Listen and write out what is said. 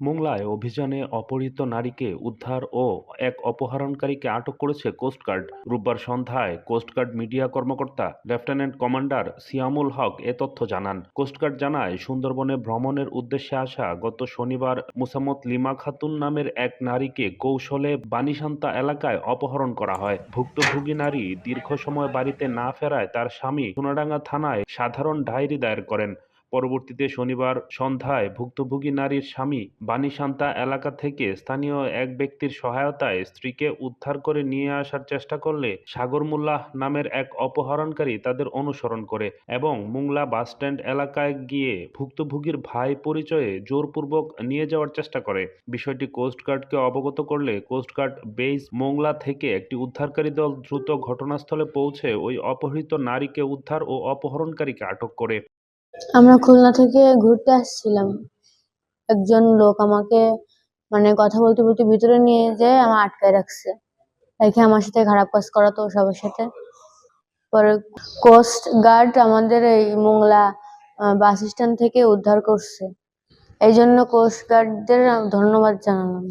মোংলায় অভিযানে অপহৃত নারীকে উদ্ধার ও এক অপহরণকারীকে আটক করেছে কোস্টগার্ড রোববার সন্ধ্যায় কোস্টগার্ড মিডিয়া কর্মকর্তা, লেফটেন্যান্ট কমান্ডার সিয়ামুল হক এ তথ্য জানান। কোস্টগার্ড জানায়, সুন্দরবনে ভ্রমণের উদ্দেশ্যে আসা গত শনিবার মুসামত লিমা খাতুন নামের এক নারীকে কৌশলে বানিসান্তা এলাকায় অপহরণ করা হয়। ভুক্তভোগী নারী দীর্ঘ সময় বাড়িতে না ফেরায় তার স্বামী সোনাডাঙ্গা থানায় সাধারণ ডায়েরি দায়ের করেন। পরবর্তীতে শনিবার সন্ধ্যায় ভুক্তভোগী নারীর স্বামী বানিসান্তা এলাকা থেকে স্থানীয় এক ব্যক্তির সহায়তায় স্ত্রীকে উদ্ধার করে নিয়ে আসার চেষ্টা করলে সাগর মোল্লাহ নামের এক অপহরণকারী তাদের অনুসরণ করে এবং মুংলা বাসস্ট্যান্ড এলাকায় গিয়ে ভুক্তভোগীর ভাই পরিচয়ে জোরপূর্বক নিয়ে যাওয়ার চেষ্টা করে। বিষয়টি কোস্টগার্ডকে অবগত করলে কোস্টগার্ড বেইজ মোংলা থেকে একটি উদ্ধারকারী দল দ্রুত ঘটনাস্থলে পৌঁছে ওই অপহৃত নারীকে উদ্ধার ও অপহরণকারীকে আটক করে। আমরা খুলনা থেকে ঘুরতে আসছিলাম। একজন লোক আমাকে মানে কথা বলতে বলতে ভিতরে নিয়ে যেয়ে আমার আটকায় রাখছে। রেখে আমার সাথে খারাপ কাজ করাতো সবার সাথে। পরে কোস্ট গার্ড আমাদের এই মোংলা বাস স্ট্যান্ড থেকে উদ্ধার করছে। এই জন্য কোস্ট গার্ডদের ধন্যবাদ জানালাম।